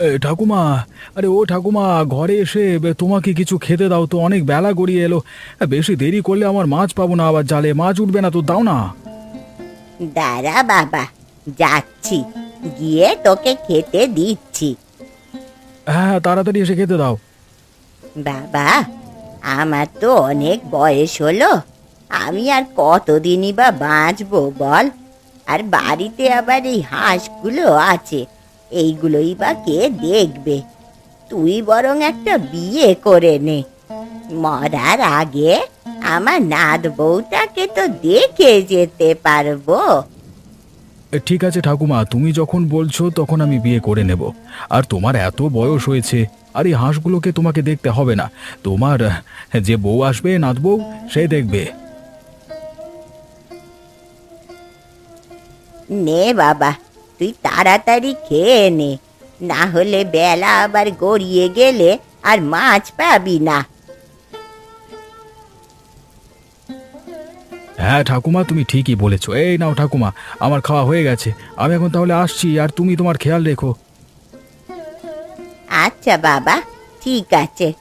এ, ঠাকুমা আরে ও ঠাকুমা ঘরে এসে বে, তোমাকে কিছু খেতে দাও তো অনেক বেলা গড়িয়ে এলো। বেশি দেরি করলে আমার মাছ পাবো না আবার জালে মাছ উঠবে না তো দাও না। দাঁড়া বাবা যাচ্ছি গিয়ে তোকে খেতে দিচ্ছি। হ্যাঁ তাড়াতাড়ি এসে খেতে দাও। বাবা আমার তো অনেক বয়স হলো আমি আর কতদিনই বা বাঁচবো বল? আর বাড়িতে আবার এই হাঁসগুলো আছে এইগুলোই বা কে দেখবে? তুই বরং একটা বিয়ে করে নে। মরার আগে আমার নাত বউটাকে তো দেখে যেতে পারব। ঠিক আছে ঠাকুমা তুমি যখন বলছো তখন আমি বিয়ে করে নেব। আর তোমার এত বয়স হয়েছে আর এই হাঁসগুলোকে তোমাকে দেখতে হবে না। তোমার যে বউ আসবে নাত বউ সে দেখবে। নে বাবা তুই তাড়াতাড়ি খেয়ে নে। না হলে বেলা আবার গড়িয়ে গেলে আর মাছ পাবি না। হ্যাঁ ঠাকুমা তুমি ঠিকই বলেছ। এই নাও ঠাকুমা আমার খাওয়া হয়ে গেছে। আমি এখন তাহলে আসছি আর তুমি তোমার খেয়াল রেখো। আচ্ছা বাবা ঠিক আছে।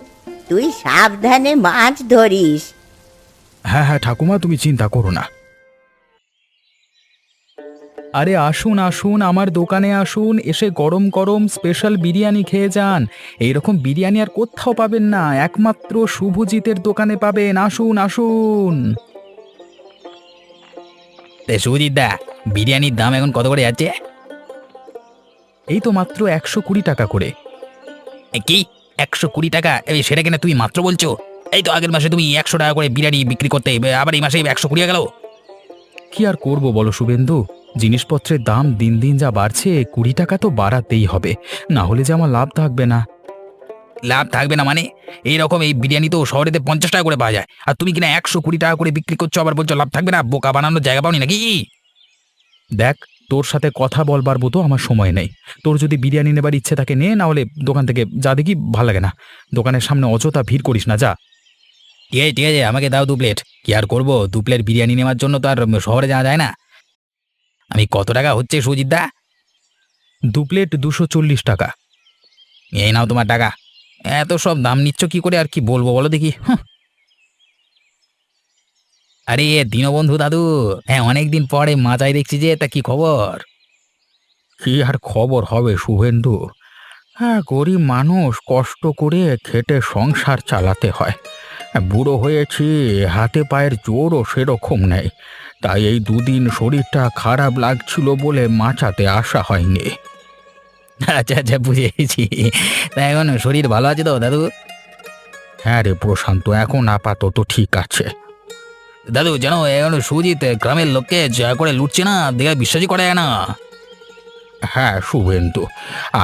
তুই সাবধানে মাছ ধরিস। হ্যাঁ হ্যাঁ ঠাকুমা তুমি চিন্তা করো না। আরে আসুন আসুন, আমার দোকানে আসুন, এসে গরম গরম স্পেশাল বিরিয়ানি খেয়ে যান। এইরকম বিরিয়ানি আর কোথাও পাবেন না, একমাত্র শুভজিতের দোকানে পাবেন। আসুন আসুন। সুজিত দা, বিরিয়ানির দাম এখন কত করে যাচ্ছে? এই তো মাত্র একশো কুড়ি টাকা করে। কি? একশো কুড়ি টাকা? এই সেটা কিনা তুমি মাত্র বলছো? এই তো আগের মাসে তুমি একশো টাকা করে বিরিয়ানি বিক্রি করতে আবার এই মাসে একশো কুড়ি গেল। কি আর করব বলো শুভেন্দু? জিনিসপত্রের দাম দিন দিন যা বাড়ছে কুড়ি টাকা তো বাড়াতেই হবে। না হলে যে আমার লাভ থাকবে না। লাভ থাকবে না মানে? এইরকম এই বিরিয়ানি তো শহরেতে পঞ্চাশ টাকা করে পাওয়া যায়। আর তুমি কিনা একশো কুড়ি টাকা করে বিক্রি করছ আবার বলছো লাভ থাকবে না বোকা বানানোর জায়গা পাওনি নাকি? দেখ তোর সাথে কথা বলবার মতো আমার সময় নেই। তোর যদি বিরিয়ানি নেবার ইচ্ছে থাকে নে না হলে দোকান থেকে যা দেখি ভালো লাগে না। দোকানের সামনে অযথা ভিড় করিস না যা। ঠিক আছে ঠিক আছে আমাকে দাও দু প্লেট কি আর করব? দু প্লেট বিরিয়ানি নেওয়ার জন্য তো আর শহরে যাওয়া যায় না। আমি কত টাকা হচ্ছে, সুজিত দা? প্লেট দুশো চল্লিশ টাকা। এই নাও তোমার টাকা। এত সব দাম নিচ্ছ কি করে আর কি বলব বলো দেখি। আরে দীনবন্ধু দাদু হ্যাঁ অনেকদিন পরে মাজায় দেখছি যে, তা কি খবর? কি আর খবর হবে শুভেন্দু? হ্যাঁ গরিব মানুষ কষ্ট করে খেটে সংসার চালাতে হয়। বুড়ো হয়েছি, হাতে পায়ের জোরও সেরকম নেই। তাই এই দুদিন শরীরটা খারাপ লাগছিল বলে মাচাতে আসা হয়নি। আচ্ছা আচ্ছা বুঝেছি। এখন শরীর ভালো আছে তো, দাদু? হ্যাঁ রে প্রশান্ত, এখন আপাতত ঠিক আছে। দাদু জানো এখন সুজিত গ্রামের লোককে যা করে লুটছে না, দেখে বিশ্বাসই করে না। হ্যাঁ শুভেন্দু,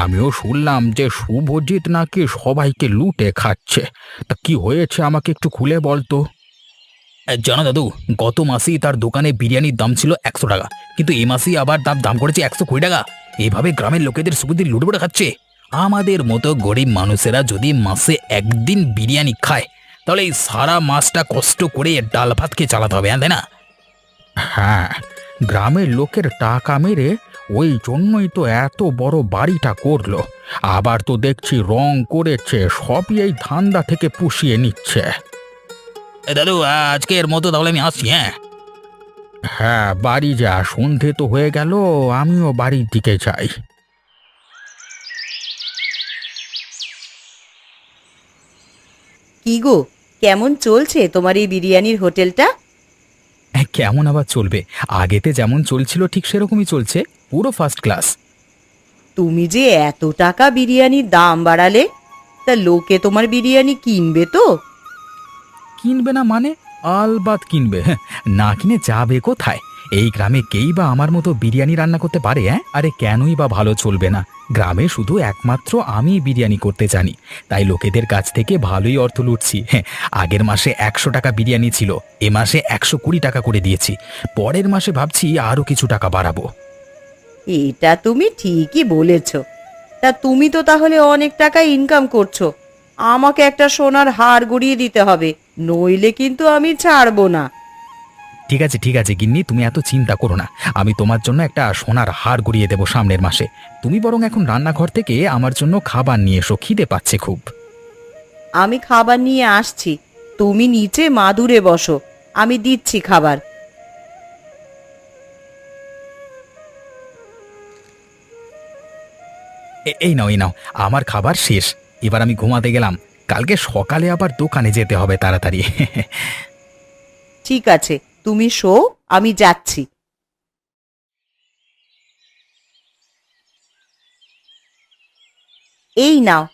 আমিও শুনলাম যে শুভজিৎ নাকি সবাইকে লুটে খাচ্ছে। তা কি হয়েছে আমাকে একটু খুলে বলতো? জানো দাদু, গত মাসেই তার দোকানে বিরিয়ানির দাম ছিল একশো টাকা, কিন্তু এই মাসেই আবার দাম দাম করেছে একশো কুড়ি টাকা। এইভাবে গ্রামের লোকেদের সুবিধে লুটে পড়ে খাচ্ছে। আমাদের মতো গরিব মানুষেরা যদি মাসে একদিন বিরিয়ানি খায়, তাহলে এই সারা মাসটা কষ্ট করে ডাল ভাত খেয়ে চালাতে হবে হ্যাঁ তাই না? হ্যাঁ গ্রামের লোকের টাকা মেরে ওই জন্যই তো এত বড় বাড়িটা করল। আবার তো দেখছি রং করেছে, সবই এই ধান্দা থেকে পুষিয়ে নিচ্ছে। দাদু আজকের মতো তাহলে আমি আসছি হ্যাঁ? হ্যাঁ বাড়ি যা সন্ধে তো হয়ে গেল আমিও বাড়ির দিকে যাই। কি গো কেমন চলছে তোমার এই বিরিয়ানির হোটেলটা? কেমন আবার চলবে? আগেতে যেমন চলছিল ঠিক সেরকমই চলছে পুরো ফার্স্ট ক্লাস তুমি যে এত টাকা বিরিয়ানির দাম বাড়ালে তা লোকে তোমার বিরিয়ানি কিনবে তো? কিনবে না মানে আলবাত কিনবে। হ্যাঁ, না কিনে যাবে কোথায়? এই গ্রামে কেই বা আমার মতো বিরিয়ানি রান্না করতে পারে হ্যাঁ? আরে কেনই বা ভালো চলবে না। গ্রামে শুধু একমাত্র আমি বিরিয়ানি করতে জানি। তাই লোকেদের কাছ থেকে ভালোই অর্থ লুটছি। হ্যাঁ আগের মাসে একশো টাকা বিরিয়ানি ছিল এ মাসে একশো কুড়ি টাকা করে দিয়েছি। পরের মাসে ভাবছি আরও কিছু টাকা বাড়াবো। এটা তুমি ঠিকই বলেছ। তা তুমি তো তাহলে অনেক টাকা ইনকাম করছ। আমাকে একটা সোনার হার গড়িয়ে দিতে হবে। নইলে কিন্তু আমি ছাড়বো না। ঠিক আছে ঠিক আছে গিন্নি তুমি এত চিন্তা করো না। আমি তোমার জন্য একটা সোনার হার গড়িয়ে দেবো সামনের মাসে। তুমি বরং এখন রান্নাঘর থেকে আমার জন্য খাবার নিয়ে এসো খিদে পাচ্ছে খুব। আমি খাবার নিয়ে আসছি। তুমি নিচে মাদুরে বসো। আমি দিচ্ছি খাবার। এ- এই নাও এই নাও। আমার খাবার শেষ। এবার আমি ঘুমাতে গেলাম। কালকে সকালে আবার দোকানে যেতে হবে তাড়াতাড়ি। ঠিক আছে, তুমি শো, আমি যাচ্ছি। এই নাও।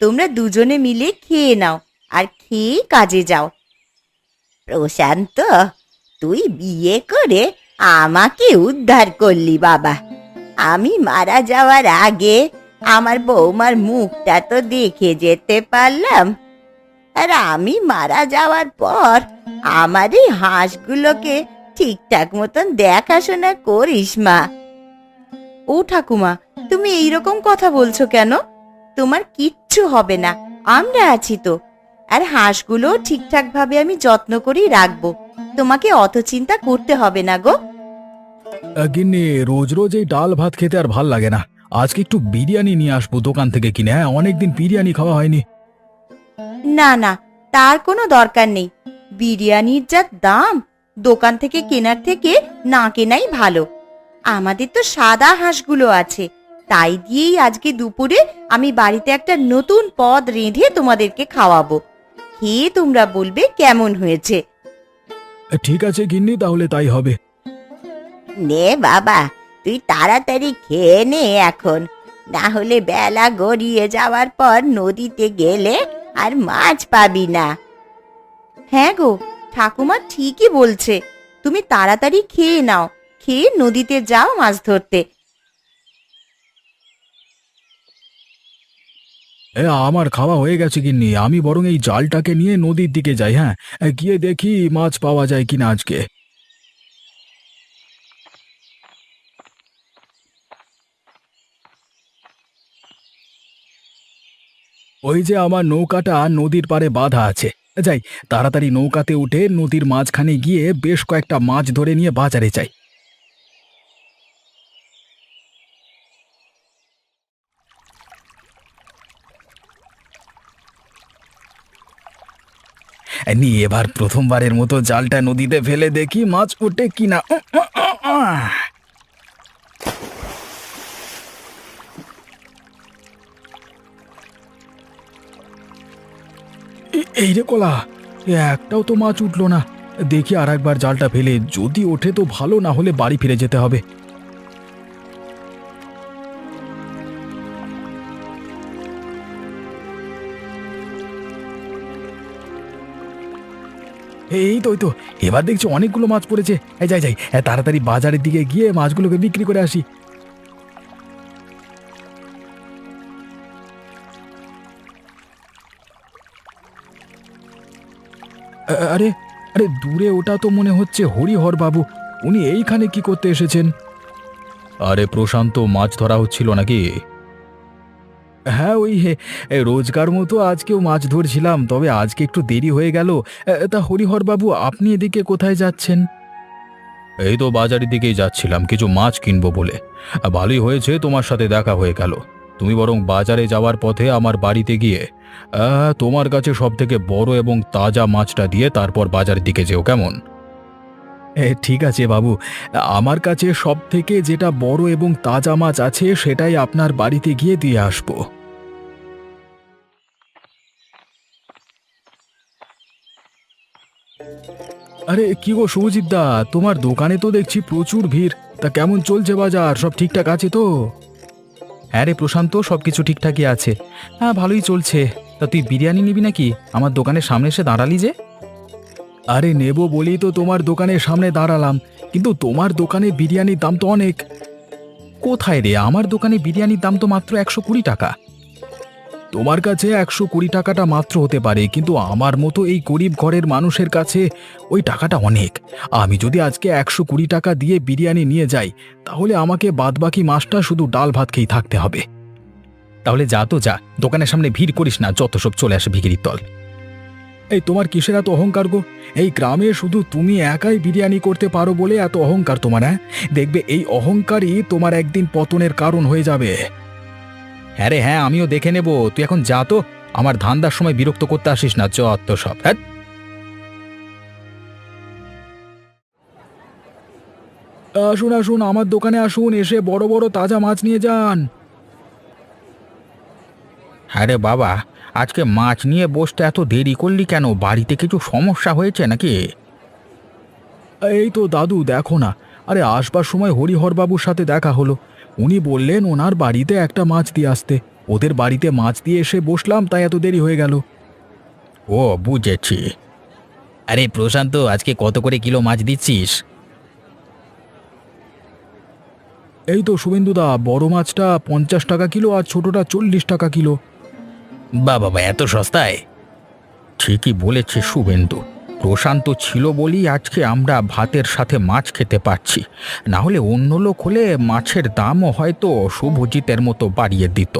তোমরা দুজনে মিলে খেয়ে নাও, আর খেয়ে কাজে যাও। প্রশান্ত, তুই বিয়ে করে আমাকে উদ্ধার করলি বাবা। আমি মারা যাওয়ার আগে আমার বৌমার মুখটা তো দেখে যেতে পারলাম। আর আমি মারা যাওয়ার পর আমার এই হাঁসগুলোকে ঠিকঠাক মতন দেখাশোনা করিস মা। ও ঠাকুমা, তুমি এইরকম কথা বলছো কেন? তোমার কিচ্ছু হবে না, আমরা আছি তো। আর হাঁসগুলো ঠিকঠাক ভাবে আমি যত্ন করেই রাখব। তোমাকে অত চিন্তা করতে হবে না গো। গিন্নি, রোজ রোজ এই ডাল ভাত খেতে আর ভালো লাগে না। আজকে একটু বিরিয়ানি নিয়ে আসব দোকান থেকে কিনে। হ্যাঁ অনেকদিন বিরিয়ানি খাওয়া হয়নি। না না তার কোনো দরকার নেই। বিরিয়ানির যা দাম দোকান থেকে কেনার থেকে না কেনাই ভালো। আমাদের তো সাদা হাঁসগুলো আছে। তাই দিয়েই আজকে দুপুরে আমি বাড়িতে একটা নতুন পদ রেঁধে তোমাদেরকে খাওয়াবো। খেয়ে তোমরা বলবে কেমন হয়েছে? ঠিক আছে গিন্নি তাহলে তাই হবে। নে বাবা তুই তাড়াতাড়ি খেয়ে নে এখন। না হলে বেলা গড়িয়ে যাওয়ার পর নদীতে গেলে আর মাছ পাবি না। হ্যাঁ গো ঠাকুমা ঠিকই বলছে। তুমি তাড়াতাড়ি খেয়ে নাও খেয়ে নদীতে যাও মাছ ধরতে। এ আমার খাওয়া হয়ে গেছে গিন্নি আমি বরং এই জালটাকে নিয়ে নদীর দিকে যাই হ্যাঁ? গিয়ে দেখি মাছ পাওয়া যায় কিনা আজকে। ওই যে আমার নৌকাটা নদীর পাড়ে বাঁধা আছে। যাই, তাড়াতাড়ি নৌকাতে উঠে নদীর মাঝখানে গিয়ে বেশ কয়েকটা মাছ ধরে নিয়ে বাজারে যাই। নিয়ে এবার প্রথমবারের মতো জালটা নদীতে ফেলে দেখি মাছ ওঠে কিনা। এই রে কলা, একটাও তো মাছ উঠল না। দেখি আর একবার জালটা ফেলে, যদি ওঠে তো ভালো, না হলে বাড়ি ফিরে যেতে হবে। এই তো তো, এবার দেখছি অনেকগুলো মাছ পড়েছে। যাই যাই তাড়াতাড়ি বাজারের দিকে গিয়ে মাছগুলোকে বিক্রি করে আসি। আরে আরে দূরে ওটা তো মনে হচ্ছে হরিহর বাবু। উনি এইখানে কি করতে এসেছেন? আরে প্রশান্ত মাছ ধরা হচ্ছিল নাকি? হ্যাঁ ওই হে, রোজকার মতো আজকেও মাছ ধরছিলাম তবে আজকে একটু দেরি হয়ে গেল। তা হরিহর বাবু আপনি এদিকে কোথায় যাচ্ছেন? এই তো বাজারের দিকেই যাচ্ছিলাম কিছু মাছ কিনবো বলে। ভালোই হয়েছে তোমার সাথে দেখা হয়ে গেল। তুমি বরং বাজারে যাওয়ার পথে আমার বাড়িতে গিয়ে তোমার কাছে সব থেকে বড় এবং তাজা মাছটা দিয়ে তারপর বাজারের দিকে যেও, কেমন? ঠিক আছে বাবু। আমার কাছে সব থেকে যেটা বড় এবং তাজা মাছ আছে সেটাই আপনার বাড়িতে গিয়ে দিয়ে আসব। আরে, কি গো শুভজিৎ দা, তোমার দোকানে তো দেখছি প্রচুর ভিড়। তা কেমন চলছে বাজার? সব ঠিকঠাক আছে তো? হ্যাঁ রে প্রশান্ত সব কিছু ঠিকঠাকই আছে। হ্যাঁ ভালোই চলছে। তা তুই বিরিয়ানি নিবি নাকি? আমার দোকানের সামনে এসে দাঁড়ালি যে? আরে নেব বলেই তো তোমার দোকানের সামনে দাঁড়ালাম, কিন্তু তোমার দোকানে বিরিয়ানির দাম তো অনেক। কোথায় রে? আমার দোকানে বিরিয়ানির দাম তো মাত্র একশো কুড়ি টাকা। তোমার কাছে একশো কুড়ি টাকাটা মাত্র হতে পারে, কিন্তু আমার মতো এই গরিব ঘরের মানুষের কাছে ওই টাকাটা অনেক। আমি যদি আজকে একশো কুড়ি টাকা দিয়ে বিরিয়ানি নিয়ে যাই, তাহলে আমাকে বাদবাকি মাসটা শুধু ডাল ভাত খেয়ে থাকতে হবে। তাহলে যা তো যা, দোকানের সামনে ভিড় করিস না, যত সব চলে আসে ভিকিরির তল এই তোমার কিসের এত অহংকার গো? এই গ্রামে শুধু তুমি একাই বিরিয়ানি করতে পারো বলে এত অহংকার তোমার হ্যাঁ? দেখবে এই অহংকারই তোমার একদিন পতনের কারণ হয়ে যাবে। হ্যাঁ রে হ্যাঁ আমিও দেখে নেব। তুই এখন যা তো। আমার ধান্দার সময় বিরক্ত করতে আসিস না, চ তো সব। হ্যাঁ? আসুন আসুন, আমার দোকানে আসুন, এসে বড় বড় তাজা মাছ নিয়ে যান। হ্যাঁ বাবা, আজকে মাছ নিয়ে বসতে এত দেরি করলি কেন? বাড়িতে কিছু সমস্যা হয়েছে নাকি? এই তো দাদু, দেখো না। আরে আসবার সময় হরিহরবাবুর সাথে দেখা হলো। উনি বললেন ওনার বাড়িতে একটা মাছ দিয়ে আসতে। ওদের বাড়িতে মাছ দিয়ে এসে বসলাম তাই এত দেরি হয়ে গেল। ও বুঝেছি। আরে প্রশান্ত আজকে কত করে কিলো মাছ দিচ্ছিস? এই তো শুভেন্দুদা বড় মাছটা পঞ্চাশ টাকা কিলো আর ছোটটা চল্লিশ টাকা কিলো। বা বাবা এত সস্তায়? ঠিকই বলেছে শুভেন্দু। প্রশান্ত ছিল বলেই আজকে আমরা ভাতের সাথে মাছ খেতে পাচ্ছি না হলে অন্য লোক হলে মাছের দামও হয়তো শুভজিতের মতো বাড়িয়ে দিত।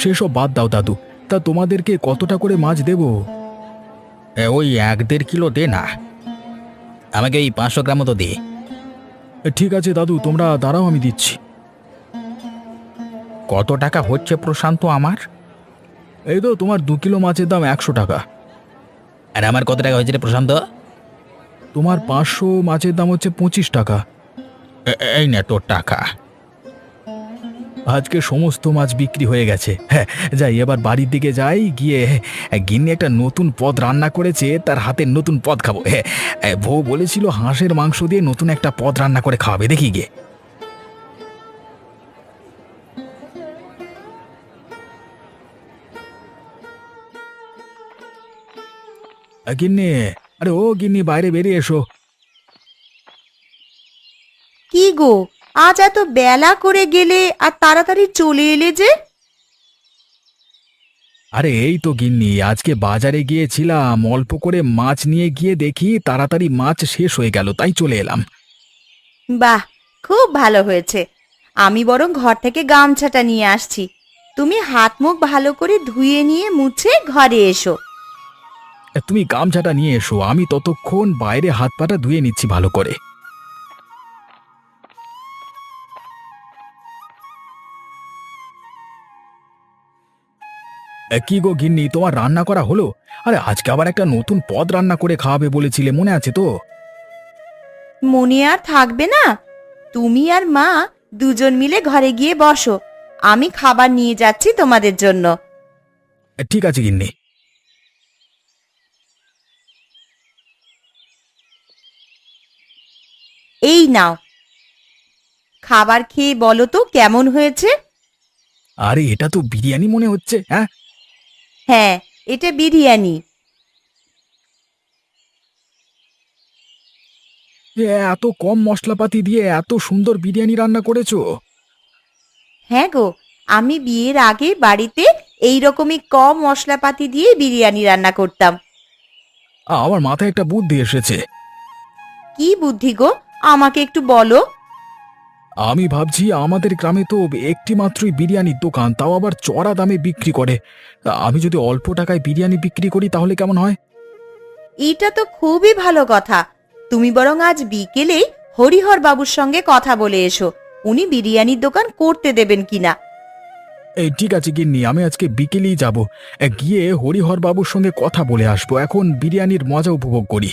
সেসব বাদ দাও দাদু, তা তোমাদেরকে কতটা করে মাছ দেব? ওই এক দেড় কিলো দে না। আমাকে এই পাঁচশো গ্রাম মতো দে। ঠিক আছে দাদু, তোমরা দাঁড়াও, আমি দিচ্ছি। কত টাকা হচ্ছে প্রশান্ত আমার? এই তো তোমার দু কিলো মাছের দাম একশো টাকা। আর আমার কত টাকা হয়েছে রে প্রশান্ত? তোমার পাঁচশো মাছের দাম হচ্ছে পঁচিশ টাকা। এই না তোর টাকা। আজকে সমস্ত মাছ বিক্রি হয়ে গেছে। হ্যাঁ যাই এবার বাড়ির দিকে যাই গিয়ে গিন্নি একটা নতুন পদ রান্না করেছে তার হাতের নতুন পদ খাব। হ্যাঁ বউ বলেছিল হাঁসের মাংস দিয়ে নতুন একটা পদ রান্না করে খাওয়াবে। দেখি গিয়ে। গিন্নি আরে ও গিন্নি বাইরে বেরিয়ে এসো। কি গো আজ এত বেলা করে গেলে আর তাড়াতাড়ি চলে এলে যে? আরে এই তো গিন্নি আজকে বাজারে গিয়েছিলাম অল্প করে মাছ নিয়ে গিয়ে দেখি তাড়াতাড়ি মাছ শেষ হয়ে গেল তাই চলে এলাম। বাহ খুব ভালো হয়েছে। আমি বরং ঘর থেকে গামছাটা নিয়ে আসছি। তুমি হাত মুখ ভালো করে ধুয়ে নিয়ে মুছে ঘরে এসো। তুমি গামছাটা নিয়ে এসো আমি ততক্ষণ বাইরে হাত পাটা ধুয়ে নিচ্ছি ভালো করে। এ, কি গো গিন্নি তোমার রান্না করা হলো? আরে আজকে আবার একটা নতুন পদ রান্না করে খাওয়াবে বলেছিলে মনে আছে তো? মনে আর থাকবে না। তুমি আর মা দুজন মিলে ঘরে গিয়ে বসো। আমি খাবার নিয়ে যাচ্ছি তোমাদের জন্য। এ, ঠিক আছে গিন্নি। এই নাও। খাবার খেয়ে বলো তো কেমন হয়েছে? আরে এটা তো বিরিয়ানি মনে হচ্ছে হ্যাঁ? হ্যাঁ এটা বিরিয়ানি। এ, এত কম মশলাপাতি দিয়ে এত সুন্দর বিরিয়ানি রান্না করেছ। হ্যাঁ গো আমি বিয়ের আগে বাড়িতে এই রকমই কম মশলাপাতি দিয়ে বিরিয়ানি রান্না করতাম। আ, আমার মাথায় একটা বুদ্ধি এসেছে। কি বুদ্ধি গো? আমাকে একটু বলো। আমি ভাবছি আমাদের গ্রামে তো একটি মাত্রই বিরিয়ানির দোকান তাও আবার চড়া দামে বিক্রি করে। আমি যদি অল্প টাকায় বিরিয়ানি বিক্রি করি তাহলে কেমন হয়? এটা তো খুবই ভালো কথা। তুমি বরং আজ বিকেলেই হরিহর বাবুর সঙ্গে কথা বলে এসো। উনি বিরিয়ানির দোকান করতে দেবেন কিনা। এই ঠিক আছে গিন্নি আমি আজকে বিকেলেই যাব। গিয়ে হরিহর বাবুর সঙ্গে কথা বলে আসব। এখন বিরিয়ানির মজা উপভোগ করি।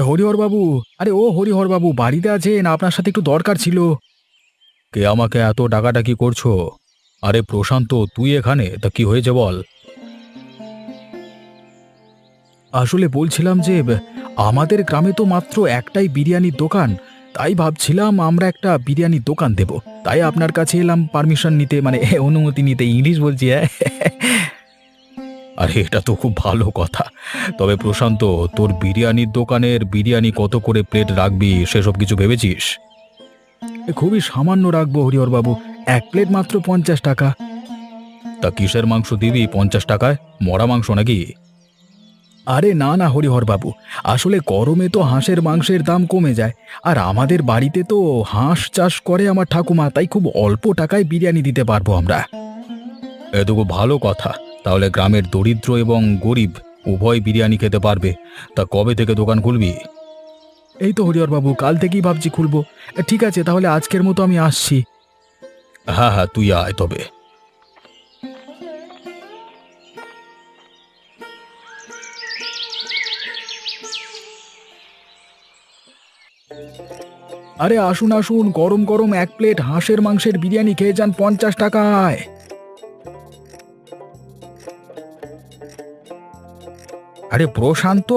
হরিহর বাবু আরে ও হরিহর বাবু বাড়িতে আছেন আপনার সাথে একটু দরকার ছিল। কে আমাকে এত ডাকাডাকি করছ? আরে প্রশান্ত তুই এখানে? তা কি হয়েছে বল? আসলে বলছিলাম যে আমাদের গ্রামে তো মাত্র একটাই বিরিয়ানির দোকান। তাই ভাবছিলাম আমরা একটা বিরিয়ানির দোকান দেব। তাই আপনার কাছে এলাম পারমিশন নিতে মানে অনুমতি নিতে ইংলিশ বলছি হ্যাঁ? আরে, এটা তো খুব ভালো কথা। তবে প্রশান্ত, তোর বিরিয়ানির দোকানের বিরিয়ানি কত করে প্লেট রাখবি, সেসব কিছু ভেবেছিস? খুবই সামান্য রাখব হরিহর বাবু এক প্লেট মাত্র পঞ্চাশ টাকা। তা কিসের মাংস দিবি, পঞ্চাশ টাকায়? মরা মাংস নাকি? আরে, না না হরিহর বাবু আসলে গরমে তো হাঁসের মাংসের দাম কমে যায়। আর আমাদের বাড়িতে তো হাঁস চাষ করে আমার ঠাকুমা, তাই খুব অল্প টাকায় বিরিয়ানি দিতে পারব আমরা। এটুকু ভালো কথা। তাহলে গ্রামের দরিদ্র এবং গরিব উভয় বিরিয়ানি খেতে পারবে। তা কবে থেকে দোকান খুলবি? এই তো হরিহর বাবু কাল থেকেই ভাবছি খুলবো। ঠিক আছে তাহলে আজকের মতো আমি আসছি। হ্যাঁ হ্যাঁ তুই আয় তবে। আরে আসুন আসুন গরম গরম এক প্লেট হাঁসের মাংসের বিরিয়ানি খেয়ে যান পঞ্চাশ টাকায়। আরে প্রশান্ত,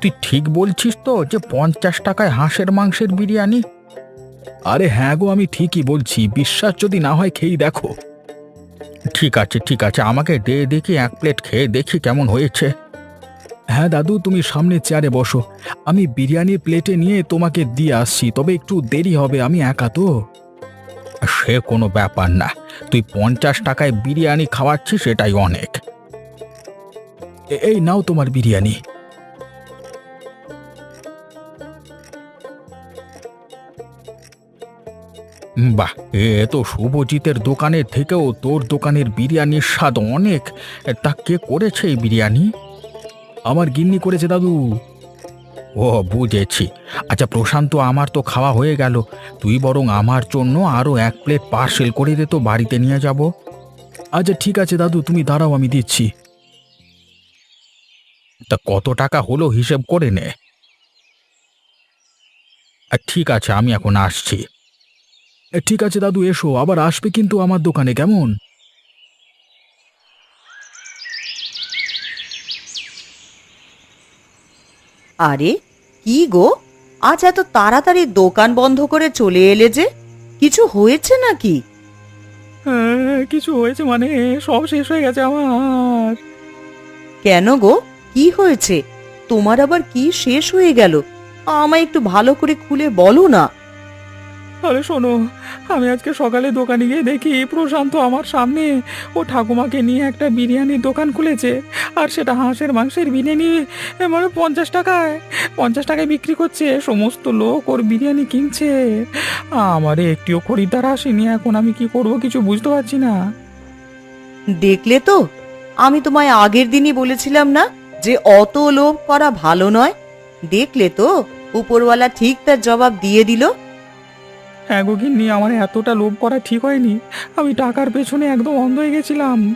তুই ঠিক বলছিস তো যে পঞ্চাশ টাকায় হাঁসের মাংসের বিরিয়ানি? আরে হ্যাঁ গো, আমি ঠিকই বলছি, বিশ্বাস যদি না হয় খেয়েই দেখো। ঠিক আছে ঠিক আছে, আমাকে দে দেখি, এক প্লেট খেয়ে দেখি কেমন হয়েছে। হ্যাঁ দাদু, তুমি সামনে চেয়ারে বসো। আমি বিরিয়ানির প্লেটে নিয়ে তোমাকে দিয়ে আসছি, তবে একটু দেরি হবে, আমি একা তো। সে কোনো ব্যাপার না, তুই পঞ্চাশ টাকায় বিরিয়ানি খাওয়াচ্ছিস সেটাই অনেক। এই নাও তোমার বিরিয়ানি। বাহ, এ তো শুভজিতের দোকানের থেকেও তোর দোকানের বিরিয়ানির স্বাদ অনেক। তা কে করেছে এই বিরিয়ানি? আমার গিন্নি করেছে, দাদু। ও, বুঝেছি। আচ্ছা প্রশান্ত, আমার তো খাওয়া হয়ে গেল। তুই বরং আমার জন্য আরও এক প্লেট পার্সেল করে দে তো, বাড়িতে নিয়ে যাব। আচ্ছা ঠিক আছে, দাদু, তুমি দাঁড়াও, আমি দিচ্ছি। তা কত টাকা হলো হিসেব করে নে। ঠিক আছে আমি এখন আসছি। ঠিক আছে দাদু এসো আবার আসবে কিন্তু আমার দোকানে কেমন? আরে কি গো? আজ এত তাড়াতাড়ি দোকান বন্ধ করে চলে এলে যে কিছু হয়েছে নাকি? হ্যাঁ, কিছু হয়েছে মানে সব শেষ হয়ে গেছে আমার। কেন গো? কি হয়েছে? তোমার আবার কি শেষ হয়ে গেল? আমায় একটু ভালো করে খুলে বলো না। আরে শোনো আমি আজকে সকালে দোকানে গিয়ে দেখি প্রশান্ত আমার সামনে ও ঠাকুমাকে নিয়ে একটা বিরিয়ানির দোকান খুলেছে আর সেটা হাঁসের মাংসের বিরিয়ানি মানে পঞ্চাশ টাকায় পঞ্চাশ টাকায় বিক্রি করছে সমস্ত লোক ওর বিরিয়ানি কিনছে। আমার একটিও খরিদ্দার আসেনি এখন আমি কি করব কিছু বুঝতে পারছি না। দেখলে তো আমি তোমায় আগের দিনই বলেছিলাম না? যে অত লোভ করা ভালো নয়। দেখলে তো উপরওয়ালা ঠিক তার জবাব দিয়ে দিল। হ্যাঁ গো গিন্নি আমার এতটা লোভ করা ঠিক হয়নি। আমি টাকার পেছনে একদম অন্ধ হয়ে গেছিলাম।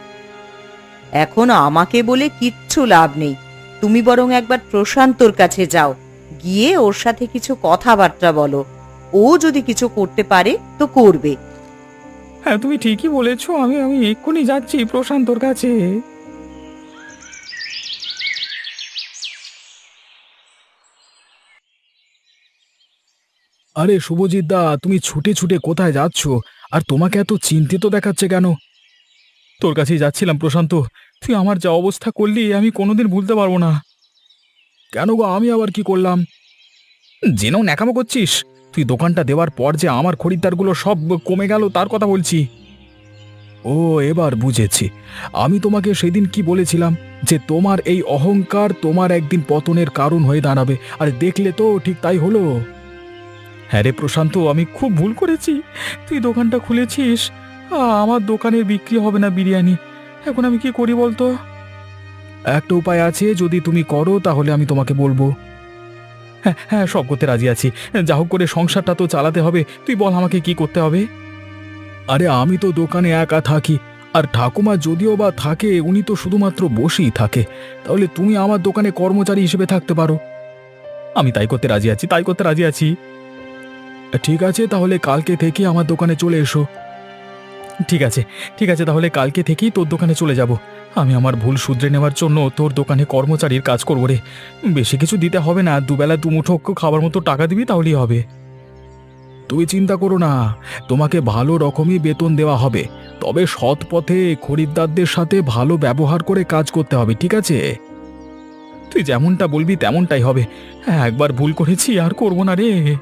এখন আমাকে বলে কিচ্ছু লাভ নেই। তুমি বরং একবার প্রশান্তর কাছে যাও। গিয়ে ওর সাথে কিছু কথাবার্তা বলো। ও যদি কিছু করতে পারে তো করবে। হ্যাঁ তুমি ঠিকই বলেছ। আমি আমি এক্ষুনি যাচ্ছি প্রশান্তর কাছে। আরে শুভজিৎ দা, তুমি ছুটে ছুটে কোথায় যাচ্ছ? আর তোমাকে এত চিন্তিত দেখাচ্ছে কেন? তোর কাছেই যাচ্ছিলাম প্রশান্ত। তুই আমার যা অবস্থা করলি, আমি কোনোদিন ভুলতে পারব না। কেন গো, আমি আবার কি করলাম? জেনেও ন্যাকামো করছিস? তুই দোকানটা দেওয়ার পর যে আমার খরিদ্দারগুলো সব কমে গেল, তার কথা বলছি। ও, এবার বুঝেছি। আমি তোমাকে সেদিন কি বলেছিলাম? যে তোমার এই অহংকার তোমার একদিন পতনের কারণ হয়ে দাঁড়াবে। আর দেখলে তো ঠিক তাই হলো। হ্যাঁ রে প্রশান্ত, আমি খুব ভুল করেছি। তুই দোকানটা খুলেছিস? আমার দোকানের বিক্রি হবে না বিরিয়ানি। এখন আমি কি করি বলতো? একটা উপায় আছে, যদি তুমি করো, তাহলে আমি তোমাকে বলব। হ্যাঁ হ্যাঁ সব করতে রাজি আছি। যা হোক করে সংসারটা তো চালাতে হবে। তুই বল আমাকে কি করতে হবে? আরে, আমি তো দোকানে একা থাকি। আর ঠাকুমা যদিও বা থাকে, উনি তো শুধুমাত্র বসেই থাকে। তাহলে তুমি আমার দোকানে কর্মচারী হিসেবে থাকতে পারো। আমি তাই করতে রাজি আছি, তাই করতে রাজি আছি। ঠিক আছে, তাহলে কালকে থেকে আমার দোকানে চলে এসো। ঠিক আছে ঠিক আছে, তাহলে কালকে থেকেই তোর দোকানে চলে যাব। আমি আমার ভুল শুধরে নেওয়ার জন্য তোর দোকানে কর্মচারীর কাজ করব রে। বেশি কিছু দিতে হবে না, দুবেলা দুমুঠো খাবার মতো টাকা দিবি তাহলেই হবে। তুমি চিন্তা করো না, তোমাকে ভালো রকমই বেতন দেওয়া হবে। তবে সৎ পথে খরিদ্দারদের সাথে ভালো ব্যবহার করে কাজ করতে হবে, ঠিক আছে? তুই যেমনটা বলবি তেমনটাই হবে। হ্যাঁ একবার ভুল করেছি আর করব না রে।